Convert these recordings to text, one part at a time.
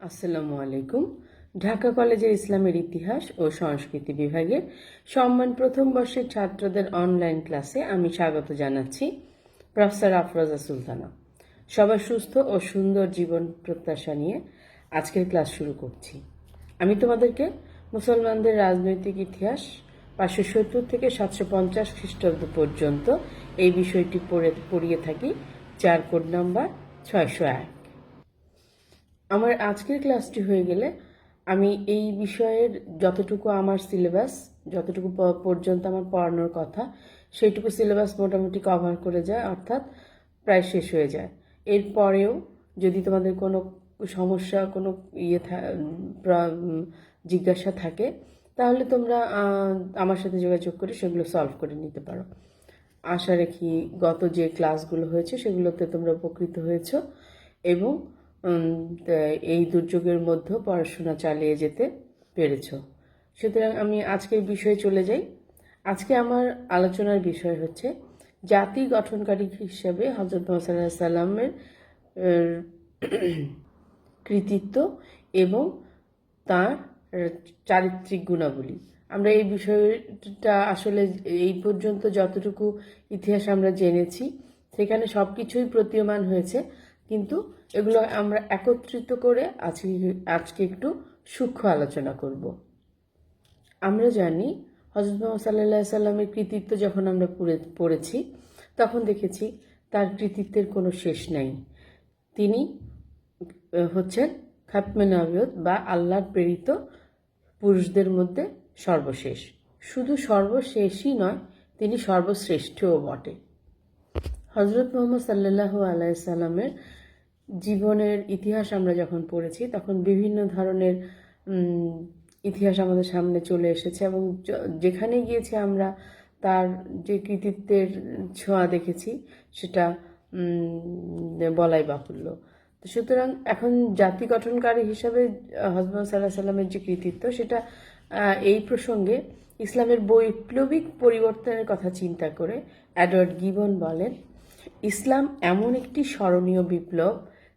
আসসালামু আলাইকুম। ঢাকা কলেজের ইসলামের ইতিহাস ও সংস্কৃতি বিভাগের সম্মান প্রথম বর্ষের ছাত্রদের অনলাইন ক্লাসে আমি স্বাগত জানাচ্ছি প্রফেসর আফরোজা সুলতানা। সবার সুস্থ ও সুন্দর জীবন প্রত্যাশা নিয়ে আজকের ক্লাস শুরু করছি। আমি তোমাদেরকে মুসলমানদের রাজনৈতিক ইতিহাস পাঁচশো সত্তর থেকে সাতশো পঞ্চাশ খ্রিস্টাব্দ পর্যন্ত এই বিষয়টি পড়ে, পড়িয়ে থাকি চার কোড নাম্বার ছয়শো এক। আমার আজকের ক্লাসটি হয়ে গেলে আমি এই বিষয়ের যতটুকু আমার সিলেবাস যতটুকু পর্যন্ত আমার পড়ানোর কথা, সেইটুকু সিলেবাস মোটামুটি কভার করে যায়, অর্থাৎ প্রায় শেষ হয়ে যায়। এরপরেও যদি তোমাদের কোনো সমস্যা, কোনো ইয়ে জিজ্ঞাসা থাকে, তাহলে তোমরা আমার সাথে যোগাযোগ করে সেগুলো সলভ করে নিতে পারো। আশা রাখি গত যে ক্লাসগুলো হয়েছে, সেগুলোতে তোমরা উপকৃত হয়েছো এবং এই দুর্যোগের মধ্যে পড়াশোনা চালিয়ে যেতে পেরেছ। সুতরাং আমি আজকের বিষয়ে চলে যাই। আজকে আমার আলোচনার বিষয় হচ্ছে জাতি গঠনকারী হিসেবে হজরত মোহাম্মদ সাল্লামের কৃতিত্ব এবং তার চারিত্রিক গুণাবলী। আমরা এই বিষয়টা আসলে এই পর্যন্ত যতটুকু ইতিহাস আমরা জেনেছি, সেখানে সব কিছুই প্রতীয়মান হয়েছে। কিন্তু এগুলো আমরা একত্রিত করে আজকে আজকে একটু সূক্ষ্ম আলোচনা করব। আমরা জানি হজরত মোহাম্মদ সাল্লাহ সাল্লামের কৃতিত্ব যখন আমরা পড়ে, পড়েছি, তখন দেখেছি তার কৃতিত্বের কোনো শেষ নাই। তিনি হচ্ছেন খাতমে নবিয়ত বা আল্লাহর প্রেরিত পুরুষদের মধ্যে সর্বশেষ। শুধু সর্বশেষই নয়, তিনি সর্বশ্রেষ্ঠও বটে। হজরত মোহাম্মদ সাল্লাহ আলাইসাল্লামের জীবনের ইতিহাস আমরা যখন পড়েছি, তখন বিভিন্ন ধরনের ইতিহাস আমাদের সামনে চলে এসেছে এবং যেখানে গিয়েছি আমরা, তার যে কৃতিত্বের ছোঁয়া দেখেছি, সেটা বলাই বাহুল্য। তো সুতরাং এখন জাতি গঠনকারী হিসাবে হজরত সাল্লাহ সাল্লামের যে কৃতিত্ব, সেটা এই প্রসঙ্গে ইসলামের বৈপ্লবিক পরিবর্তনের কথা চিন্তা করে অ্যাডওয়ার্ড গিবন বলেন, ইসলাম এমন একটি স্মরণীয় বিপ্লব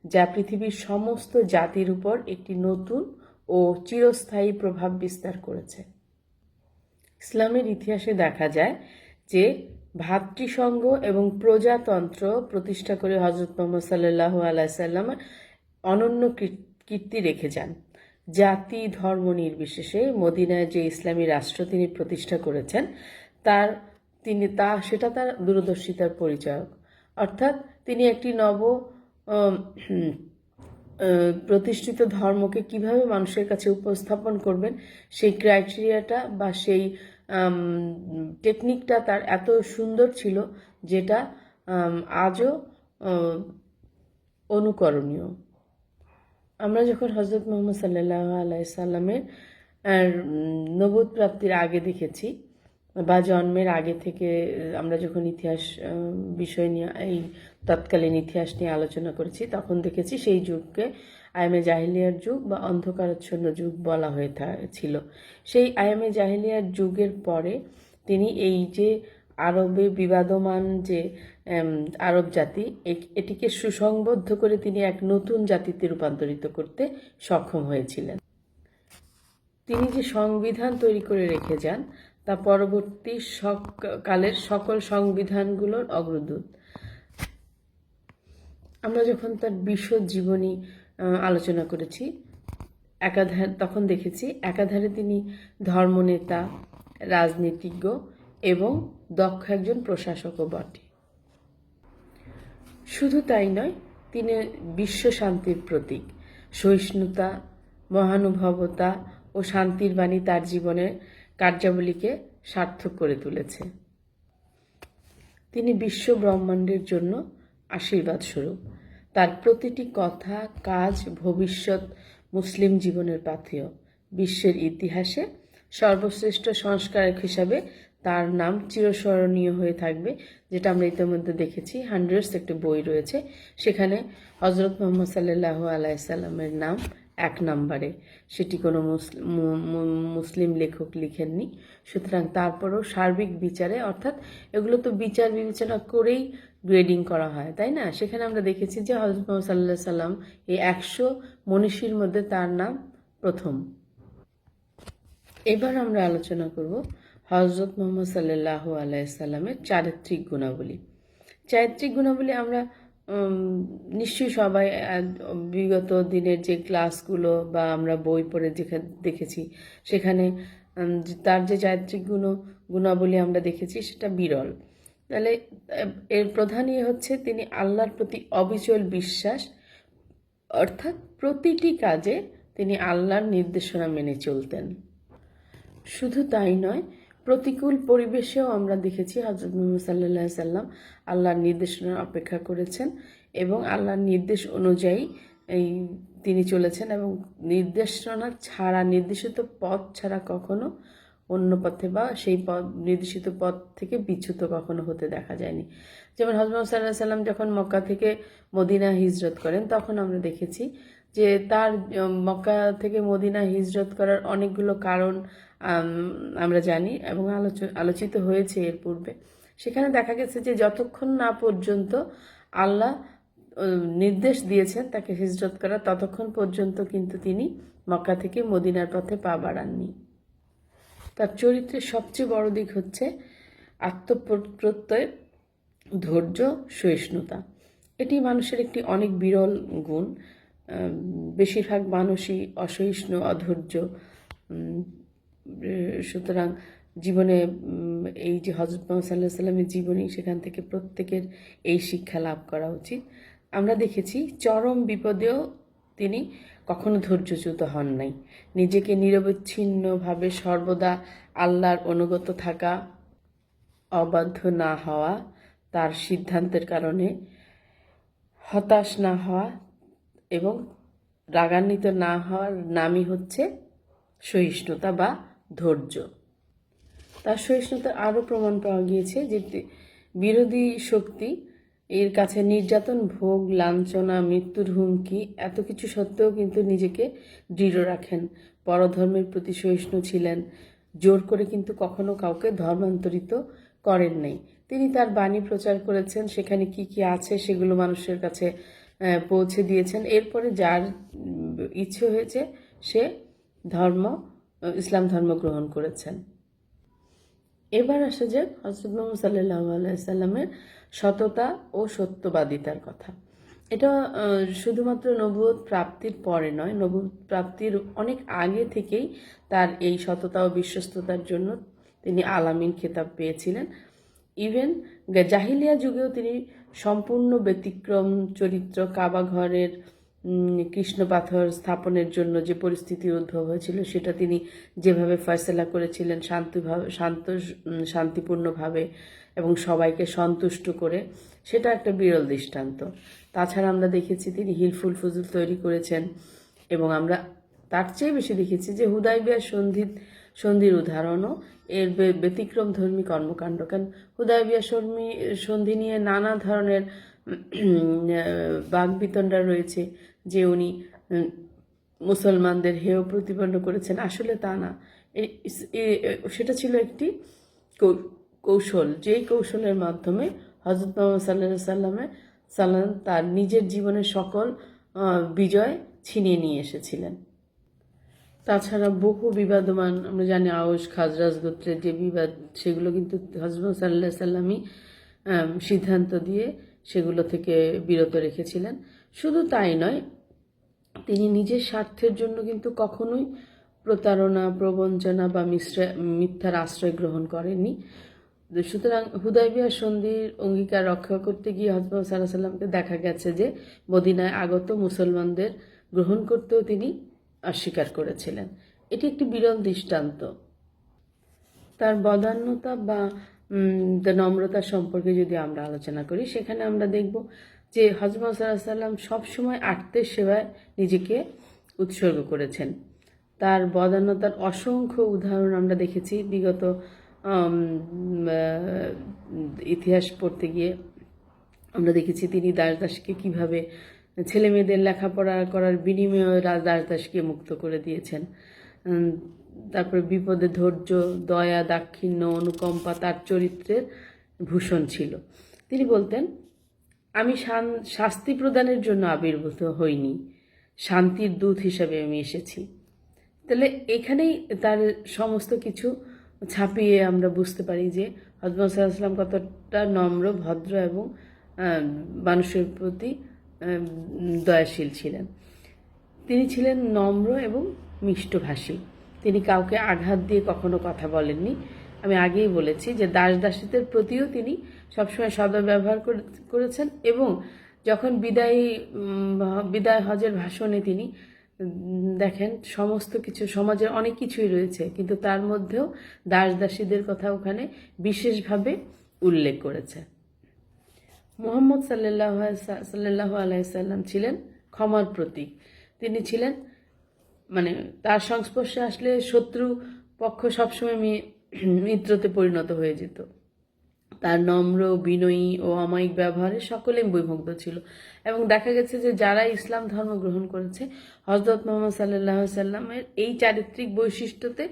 যা পৃথিবীর সমস্ত জাতির উপর একটি নতুন ও চিরস্থায়ী প্রভাব বিস্তার করেছে। ইসলামের ইতিহাসে দেখা যায় যে ভাতৃসংঘ এবং প্রজাতন্ত্র প্রতিষ্ঠা করে হজরত মোহাম্মদ সাল্লাহ আলাইসাল্লাম অনন্য কীর- কীর্তি রেখে যান। জাতি ধর্ম নির্বিশেষে মদিনায় যে ইসলামী রাষ্ট্র তিনি প্রতিষ্ঠা করেছেন, তার তিনি তা, সেটা তার দূরদর্শিতার পরিচয়ক। অর্থাৎ তিনি একটি নব প্রতিষ্ঠিত ধর্মকে কীভাবে মানুষের কাছে উপস্থাপন করবেন, সেই ক্রাইটেরিয়াটা বা সেই টেকনিকটা তার এত সুন্দর ছিল যেটা আজও অনুকরণীয়। আমরা যখন হজরত মোহাম্মদ সাল্লাহ আলাইসাল্লামের নবদ প্রাপ্তির আগে দেখেছি বা জন্মের আগে থেকে আমরা যখন ইতিহাস বিষয় নিয়ে, এই তৎকালীন ইতিহাস নিয়ে আলোচনা করেছি, তখন দেখেছি সেই যুগকে আয়ামে জাহিলিয়ার যুগ বা অন্ধকারাচ্ছন্ন যুগ বলা হয়ে ছিল। সেই আয়ামে জাহিলিয়ার যুগের পরে তিনি এই যে আরবে বিবাদমান যে আরব জাতি এটিকে সুসংবদ্ধ করে তিনি এক নতুন জাতিতে রূপান্তরিত করতে সক্ষম হয়েছিলেন। তিনি যে সংবিধান তৈরি করে রেখে যান তা পরবর্তী কালের সকল সংবিধানগুলোর অগ্রদূত। আমরা যখন তার বিশদ জীবনী আলোচনা করেছি, একাধার, তখন দেখেছি একাধারে তিনি ধর্মনেতা, রাজনীতিজ্ঞ এবং দক্ষ একজন প্রশাসকও বটে। শুধু তাই নয়, তিনি বিশ্ব শান্তির প্রতীক। সহিষ্ণুতা, মহানুভবতা ও শান্তির বাণী তার জীবনের কার্যাবলীকে সার্থক করে তুলেছে। তিনি বিশ্ব ব্রহ্মাণ্ডের জন্য আশীর্বাদ স্বরূপ। তার প্রতিটি কথা, কাজ, ভবিষ্যৎ মুসলিম জীবনের পাথেয়। বিশ্বের ইতিহাসে সর্বশ্রেষ্ঠ সংস্কারক হিসাবে তার নাম চিরস্মরণীয় হয়ে থাকবে, যেটা আমরা ইতিমধ্যে দেখেছি। হান্ড্রেডস একটি বই রয়েছে। সেখানে হজরত মোহাম্মদ সাল্লাহ আলাইসাল্লামের নাম এক নম্বরে। সেটি কোনো মুসলিম লেখক লিখেননি। সুতরাং তারপরও সার্বিক বিচারে, অর্থাৎ এগুলো তো বিচার বিবেচনা করেই গ্রেডিং করা হয়, তাই না? সেখানে আমরা দেখেছি যে হজরত মোহাম্মদ সাল্লাহ সাল্লাম এই একশো মনীষীর মধ্যে তার নাম প্রথম। এবার আমরা আলোচনা করব হজরত মোহাম্মদ সাল্লাহ আলাইসাল্লামের চারিত্রিক গুণাবলী। চারিত্রিক গুণাবলী আমরা নিশ্চয়ই সবাই বিগত দিনের যে ক্লাসগুলো বা আমরা বই পড়ে যেখানে দেখেছি, সেখানে তার যে চারিত্রিক গুণ, গুণাবলী আমরা দেখেছি, সেটা বিরল। তাহলে এর প্রধান ইয়ে হচ্ছে তিনি আল্লাহর প্রতি অবিচল বিশ্বাস, অর্থাৎ প্রতিটি কাজে তিনি আল্লাহর নির্দেশনা মেনে চলতেন। শুধু তাই নয় প্রতিকূল পরিবেশেও আমরা দেখেছি হজরত মোহাম্মদ সাল্লাহ সাল্লাম আল্লাহর নির্দেশনা অপেক্ষা করেছেন এবং আল্লাহর নির্দেশ অনুযায়ী এই তিনি চলেছেন এবং নির্দেশনা ছাড়া, নির্দেশিত পথ ছাড়া কখনো অন্য পথে বা সেই পথ, নির্দেশিত পথ থেকে বিচ্যুত কখনো হতে দেখা যায়নি। যেমন হজরত সাল্লাহ সাল্লাম যখন মক্কা থেকে মদিনা হিজরত করেন, তখন আমরা দেখেছি যে তার মক্কা থেকে মদিনা হিজরত করার অনেকগুলো কারণ আমরা জানি এবং আলোচ, আলোচিত হয়েছে এর পূর্বে। সেখানে দেখা গেছে যে যতক্ষণ না পর্যন্ত আল্লাহ নির্দেশ দিয়েছেন তাকে হিজরত করা, ততক্ষণ পর্যন্ত কিন্তু তিনি মক্কা থেকে মদিনার পথে পা বাড়াননি। তার চরিত্রের সবচেয়ে বড় দিক হচ্ছে আত্মপ্রত্যয়, ধৈর্য, সহিষ্ণুতা। এটি মানুষের একটি অনেক বিরল গুণ। বেশিরভাগ মানুষই অসহিষ্ণু, অধৈর্য। সুতরাং জীবনে এই যে হজরত মোহাম্মদ সাল্লাহ সাল্লামের জীবনী, সেখান থেকে প্রত্যেকের এই শিক্ষা লাভ করা উচিত। আমরা দেখেছি চরম বিপদেও তিনি কখনো ধৈর্যচ্যুত হন নাই। নিজেকে নিরবচ্ছিন্নভাবে সর্বদা আল্লাহর অনুগত থাকা অবাধ্য না হওয়া তার সিদ্ধান্তের কারণে, হতাশ না হওয়া এবং রাগান্বিত না হওয়ার নামই হচ্ছে সহিষ্ণুতা বা ধৈর্য। তার সহিষ্ণুতার আরও প্রমাণ পাওয়া গিয়েছে যে বিরোধী শক্তি এর কাছে নির্যাতন, ভোগ, লাঞ্ছনা, মৃত্যুর হুমকি, এত কিছু সত্ত্বেও কিন্তু নিজেকে দৃঢ় রাখেন। পরধর্মের প্রতি সহিষ্ণু ছিলেন। জোর করে কিন্তু কখনো কাউকে ধর্মান্তরিত করেন নাই। তিনি তার বাণী প্রচার করেছেন, সেখানে কি কি আছে সেগুলো মানুষের কাছে পৌঁছে দিয়েছেন। এরপরে যার ইচ্ছে হয়েছে সে ধর্ম, ইসলাম ধর্ম গ্রহণ করেছেন। এবার আসা যাক হজরত মোহাম্মদ সাল্লাহ আলাইসাল্লামের সততা ও সত্যবাদিতার কথা। এটা শুধুমাত্র নবুয়ত প্রাপ্তির পরে নয় নবুয়ত প্রাপ্তির অনেক আগে থেকেই তার এই সততা ও বিশ্বস্ততার জন্য তিনি আলামিন খেতাব পেয়েছিলেন। ইভেন জাহিলিয়া যুগেও তিনি সম্পূর্ণ ব্যতিক্রম চরিত্র কাবা ঘরের উম, কৃষ্ণ পাথর স্থাপনের জন্য যে পরিস্থিতি উদ্ভব হয়েছিল, সেটা তিনি যেভাবে ফয়সলা করেছিলেন শান্তিভাবে, শান্ত শান্তিপূর্ণভাবে এবং সবাইকে সন্তুষ্ট করে, সেটা একটা বিরল দৃষ্টান্ত। তাছাড়া আমরা দেখেছি তিনি হিলফুল ফুজুল তৈরি করেছেন এবং আমরা তার চেয়ে বেশি দেখেছি যে হুদাইবিয়ার সন্ধি সন্ধির উদাহরণও এর ব্যতিক্রম ধর্মী কর্মকাণ্ড। কেন হুদাইবিয়া সন্ধি সন্ধি নিয়ে নানা ধরনের বাঘ বিতণ্ডা রয়েছে। যে উনি মুসলমানদের হেয় প্রতিপন্ন করেছেন, আসলে তা না। সেটা ছিল একটি কৌশল। যেই কৌশলের মাধ্যমে হজরত মোহাম্মদ সাল্লাহ সাল্লামে সাল্লাম তার নিজের জীবনের সকল বিজয় ছিনিয়ে নিয়ে এসেছিলেন। তাছাড়া বহু বিবাদমান, আমরা জানি আউস খাজরাজ গোত্রের যে বিবাদ, সেগুলো কিন্তু হজরত সাল্লাহ সাল্লামই সিদ্ধান্ত দিয়ে সেগুলো থেকে বিরত রেখেছিলেন। শুধু তাই নয় তিনি নিজের স্বার্থের জন্য কিন্তু কখনোই প্রতারণা, প্রবঞ্চনা বা মিথ্যার আশ্রয় গ্রহণ করেননি। সুতরাং হুদাইবিয়া সন্ধির অঙ্গীকার রক্ষা করতে গিয়ে হজরত সাল্লাহ সাল্লামকে দেখা গেছে যে মদিনায় আগত মুসলমানদের গ্রহণ করতেও তিনি অস্বীকার করেছিলেন। এটি একটি বিরল দৃষ্টান্ত। তার বদান্যতা বা নম্রতা সম্পর্কে যদি আমরা আলোচনা করি, সেখানে আমরা দেখব যে সাল্লাহ সাল্লাম সবসময় আত্মের সেবায় নিজেকে উৎসর্গ করেছেন। তার বদান্যতার অসংখ্য উদাহরণ আমরা দেখেছি। বিগত ইতিহাস পড়তে গিয়ে আমরা দেখেছি তিনি দাস দাসকে কীভাবে ছেলে মেয়েদের লেখাপড়া করার বিনিময়ে দাস দাসকে মুক্ত করে দিয়েছেন। তারপরে বিপদে ধৈর্য, দয়া, দাক্ষিণ্য, অনুকম্পা তার চরিত্রের ভূষণ ছিল। তিনি বলতেন আমি শাস্তি প্রদানের জন্য আবির্ভূত হইনি। শান্তির দূত হিসাবে আমি এসেছি। তাহলে এখানেই তার সমস্ত কিছু ছাপিয়ে আমরা বুঝতে পারি যে হজরত সাল্লাম কতটা নম্র, ভদ্র এবং মানুষের প্রতি দয়াশীল ছিলেন। তিনি ছিলেন নম্র এবং মিষ্টভাষী। তিনি কাউকে আঘাত দিয়ে কখনো কথা বলেননি। আমি আগেই বলেছি যে দাস দাসীদের প্রতিও তিনি সবসময় সদ্ব্যবহার করে- করেছেন এবং যখন বিদায়ী বিদায় হজের ভাষণে তিনি দেখেন সমস্ত কিছু সমাজের অনেক কিছুই রয়েছে, কিন্তু তার মধ্যেও দাস দাসীদের কথা ওখানে বিশেষভাবে উল্লেখ করেছে। মোহাম্মদ সাল্লাহ সাল্লাহ আলাইসাল্লাম ছিলেন ক্ষমার প্রতীক। তিনি ছিলেন মানে তার সংস্পর্শে আসলে শত্রু পক্ষ সবসময় মিত্রতে পরিণত হয়ে যেত। তার নম্র, বিনয়ী ও অমায়িক ব্যবহারে সকলেই বৈমুগ্ধ ছিল এবং দেখা গেছে যে যারা ইসলাম ধর্ম গ্রহণ করেছে হজরত মোহাম্মদ সাল্লাহ সাল্লামের এই চারিত্রিক বৈশিষ্ট্যতে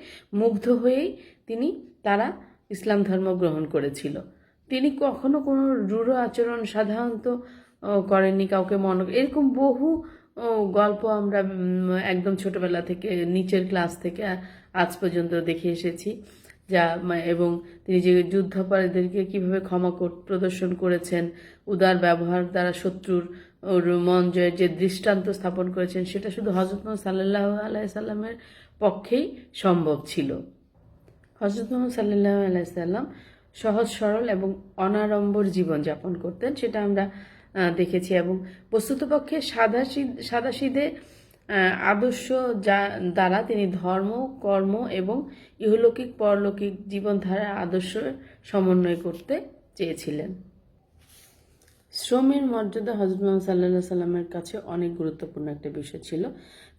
মুগ্ধ হয়েই তিনি, তারা ইসলাম ধর্ম গ্রহণ করেছিল। তিনি কখনো কোনো রূঢ় আচরণ সাধারণত করেননি, কাউকে মন, এরকম বহু গল্প আমরা একদম ছোটবেলা থেকে, নিচের ক্লাস থেকে আজ পর্যন্ত দেখে এসেছি। যা এবং তিনি যে যুদ্ধাপরাধীদেরকে কীভাবে ক্ষমা প্রদর্শন করেছেন, উদার ব্যবহার দ্বারা শত্রুর মন জয়ের যে দৃষ্টান্ত স্থাপন করেছেন, সেটা শুধু হজরত মোহাম্মদ সাল্লাহ আলাই সাল্লামের পক্ষেই সম্ভব ছিল। হজরত মোহাম্মদ সাল্লাহ আলাইসাল্লাম সহজ, সরল এবং অনাড়ম্বর জীবন যাপন করতেন, সেটা আমরা দেখেছি এবং বস্তুতপক্ষে সাদা সাদাসিদে আদর্শ যা দ্বারা তিনি ধর্ম, কর্ম এবং ইহলৌকিক, পরলৌকিক জীবনধারার আদর্শ সমন্বয় করতে চেয়েছিলেন। শ্রমের মর্যাদা হজরত মোহাম্মদ সাল্লাহ সাল্লামের কাছে অনেক গুরুত্বপূর্ণ একটা বিষয় ছিল।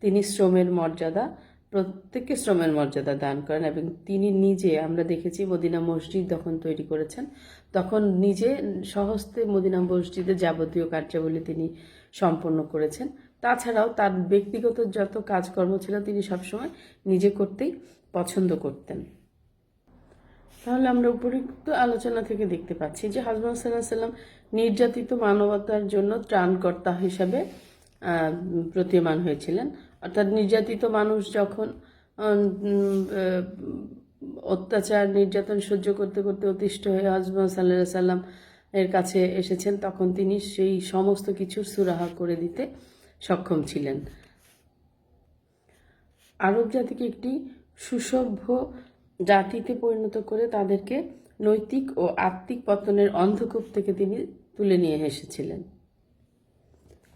তিনি শ্রমের মর্যাদা, প্রত্যেককে শ্রমের মর্যাদা দান করেন এবং তিনি নিজে, আমরা দেখেছি মদিনা মসজিদ যখন তৈরি করেছেন, তখন নিজে সহস্তে মদিনা মসজিদের যাবতীয় কার্যাবলী তিনি সম্পন্ন করেছেন। তাছাড়াও তার ব্যক্তিগত যত কাজকর্ম ছিল তিনি সবসময় নিজে করতেই পছন্দ করতেন। তাহলে আমরা উপরিক্ত আলোচনা থেকে দেখতে পাচ্ছি যে হাজরত সাল্লাম নির্যাতিত মানবতার জন্য ত্রাণকর্তা হিসাবে প্রতীয়মান হয়েছিলেন। অর্থাৎ নির্যাতিত মানুষ যখন অত্যাচার, নির্যাতন সহ্য করতে করতে অতিষ্ঠ হয়ে হজরত সাল্লাহ সাল্লাম এর কাছে এসেছেন, তখন তিনি সেই সমস্ত কিছুর সুরাহা করে দিতে সক্ষম ছিলেন। আরব জাতিকে একটি সুসভ্য জাতিতে পরিণত করে তাদেরকে নৈতিক ও আত্মিক পতনের অন্ধকূপ থেকে তিনি তুলে নিয়ে এসেছিলেন।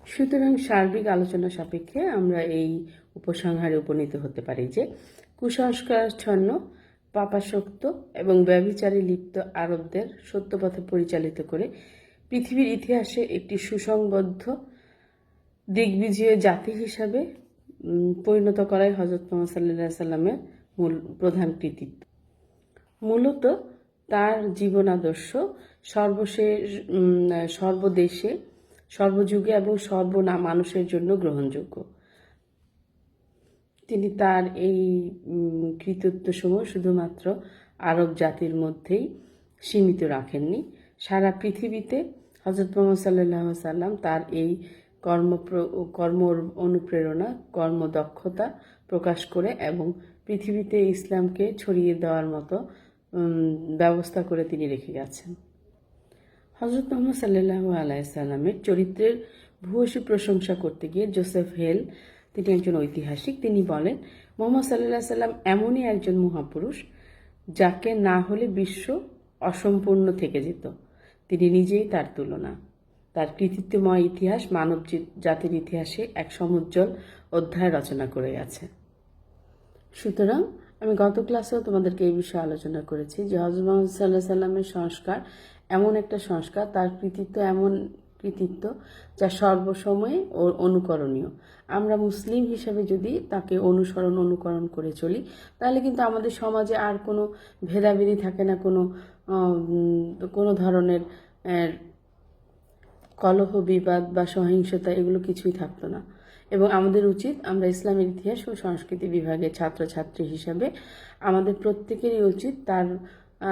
সুতরাং সার্বিক আলোচনা সাপেক্ষে আমরা এই উপসংহারে উপনীত হতে পারি যে, কুসংস্কারচ্ছন্ন, পাপাসক্ত এবং ব্যভিচারে লিপ্ত আরবদের সত্যপথে পরিচালিত করে পৃথিবীর ইতিহাসে একটি সুসংবদ্ধ দিগ্বিজয়ী জাতি হিসাবে পরিণত করাই হজরত মোহাম্মদ সাল্লাহ সাল্লামের মূল, প্রধান কৃতিত্ব। মূলত তার জীবন আদর্শ সর্বশেষ সর্বদেশে, সর্বযুগে এবং সর্বনা, মানুষের জন্য গ্রহণযোগ্য। তিনি তার এই কৃতিত্বসমূহ শুধুমাত্র আরব জাতির মধ্যেই সীমিত রাখেননি। সারা পৃথিবীতে হজরত মোহাম্মদ সাল্লাহ সাল্লাম তার এই কর্ম কর্ম অনুপ্রেরণা, কর্মদক্ষতা প্রকাশ করে এবং পৃথিবীতে ইসলামকে ছড়িয়ে দেওয়ার মতো ব্যবস্থা করে তিনি রেখে গেছেন। হজরত মোহাম্মদ সাল্লাহ আলাইসাল্লামের চরিত্রের ভূয়সী প্রশংসা করতে গিয়ে জোসেফ হেল, তিনি একজন ঐতিহাসিক, তিনি বলেন, মোহাম্মদ সাল্লাহ সাল্লাম এমনই একজন মহাপুরুষ যাকে না হলে বিশ্ব অসম্পূর্ণ থেকে যেত। তিনি নিজেই তার তুলনা। তার কৃতিত্বময় ইতিহাস মানব জাতির ইতিহাসে এক সমুজ্জ্বল অধ্যায় রচনা করে গেছে সুতরাং আমি গত ক্লাসেও তোমাদেরকে এই বিষয়ে আলোচনা করেছি যে হজরত মোহাম্মদ সাল্লাহ সাল্লামের সংস্কার এমন একটা সংস্কার, তার কৃতিত্ব এমন কৃতিত্ব যা সর্বসময়ে ও- অনুকরণীয়। আমরা মুসলিম হিসাবে যদি তাকে অনুসরণ, অনুকরণ করে চলি, তাহলে কিন্তু আমাদের সমাজে আর কোনো ভেদাভেদি থাকে না, কোনো কোনো ধরনের কলহ, বিবাদ বা সহিংসতা এগুলো কিছুই থাকতো না। এবং আমাদের উচিত আমরা ইসলামের ইতিহাস ও সংস্কৃতি বিভাগের ছাত্রছাত্রী হিসাবে আমাদের প্রত্যেকেরই উচিত তার,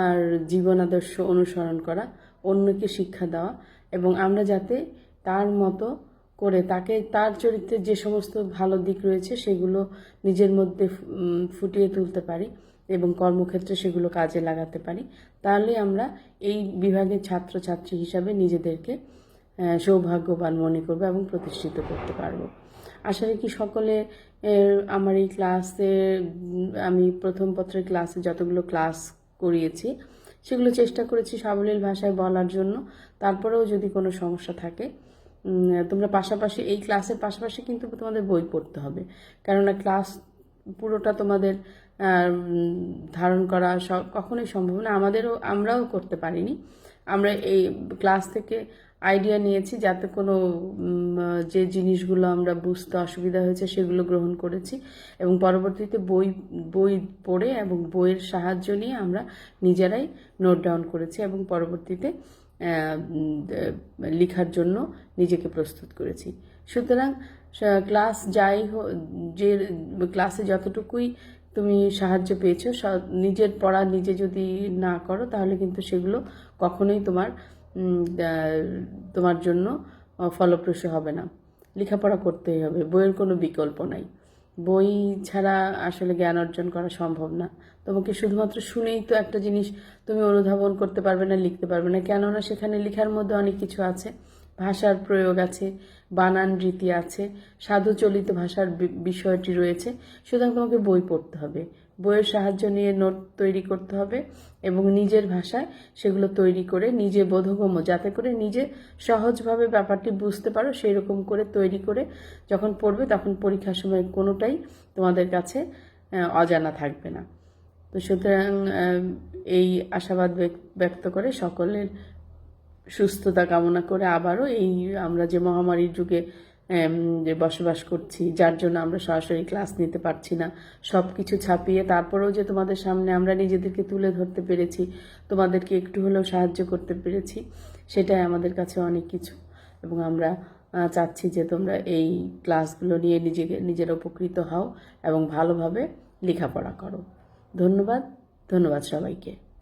আর জীবন আদর্শ অনুসরণ করা, অন্যকে শিক্ষা দেওয়া এবং আমরা যাতে তার মতো করে তাকে, তার চরিত্রের যে সমস্ত ভালো দিক রয়েছে সেগুলো নিজের মধ্যে ফুটিয়ে তুলতে পারি এবং কর্মক্ষেত্রে সেগুলো কাজে লাগাতে পারি, তাহলে আমরা এই বিভাগের ছাত্রছাত্রী হিসাবে নিজেদেরকে সৌভাগ্যবান মনে করব এবং প্রতিষ্ঠিত করতে পারব। আশা রাখি সকলে আমার এই ক্লাসে আমি প্রথম পত্রের ক্লাসে যতগুলো ক্লাস করিয়েছি, সেগুলো চেষ্টা করেছি সাবলীল ভাষায় বলার জন্য। তারপরেও যদি কোনো সমস্যা থাকে তোমরা পাশাপাশি, এই ক্লাসের পাশাপাশি কিন্তু তোমাদের বই পড়তে হবে। কেননা ক্লাস পুরোটা তোমাদের ধারণ করা কখনোই সম্ভব না। আমাদেরও, আমরাও করতে পারিনি। আমরা এই ক্লাস থেকে আইডিয়া নিয়েছি যাতে কোনো যে জিনিসগুলো আমরা বুঝতে অসুবিধা হয়েছে সেগুলো গ্রহণ করেছি এবং পরবর্তীতে বই বই পড়ে এবং বইয়ের সাহায্য নিয়ে আমরা নিজেরাই নোট ডাউন করেছি এবং পরবর্তীতে লেখার জন্য নিজেকে প্রস্তুত করেছি। সুতরাং ক্লাস যাই যে ক্লাসে যতটুকুই তুমি সাহায্য পেয়েছ নিজের পড়া নিজে যদি না করো তাহলে কিন্তু সেগুলো কখনোই তোমার তোমার জন্য ফলপ্রসূ হবে না। লেখাপড়া করতেই হবে, বইয়ের কোনো বিকল্প নাই। বই ছাড়া আসলে জ্ঞান অর্জন করা সম্ভব না। তোমাকে শুধুমাত্র শুনেই তো একটা জিনিস তুমি অনুধাবন করতে পারবে না, লিখতে পারবে না। কেননা সেখানে লেখার মধ্যে অনেক কিছু আছে। ভাষার প্রয়োগ আছে, বানান রীতি আছে, সাধুচলিত ভাষার বিষয়টি রয়েছে। সুতরাং তোমাকে বই পড়তে হবে। বইয়ের সাহায্য নিয়ে নোট তৈরি করতে হবে এবং নিজের ভাষায় সেগুলো তৈরি করে নিজে বোধগম্য, যাতে করে নিজে সহজভাবে ব্যাপারটি বুঝতে পারো সেই রকম করে তৈরি করে যখন পড়বে তখন পরীক্ষার সময় কোনোটাই তোমাদের কাছে অজানা থাকবে না। তো সুতরাং এই আশাবাদ ব্যক- ব্যক্ত করে সকলের সুস্থতা কামনা করে আবারও এই আমরা যে মহামারীর যুগে যে বসবাস করছি, যার জন্য আমরা সরাসরি ক্লাস নিতে পারছি না সব কিছু ছাপিয়ে তারপরেও যে তোমাদের সামনে আমরা নিজেদেরকে তুলে ধরতে পেরেছি, তোমাদেরকে একটু হলেও সাহায্য করতে পেরেছি, সেটাই আমাদের কাছে অনেক কিছু। এবং আমরা চাচ্ছি যে তোমরা এই ক্লাসগুলো নিয়ে নিজেকে, নিজের উপকৃত হও এবং ভালোভাবে লেখাপড়া করো। ধন্যবাদ ধন্যবাদ সবাইকে।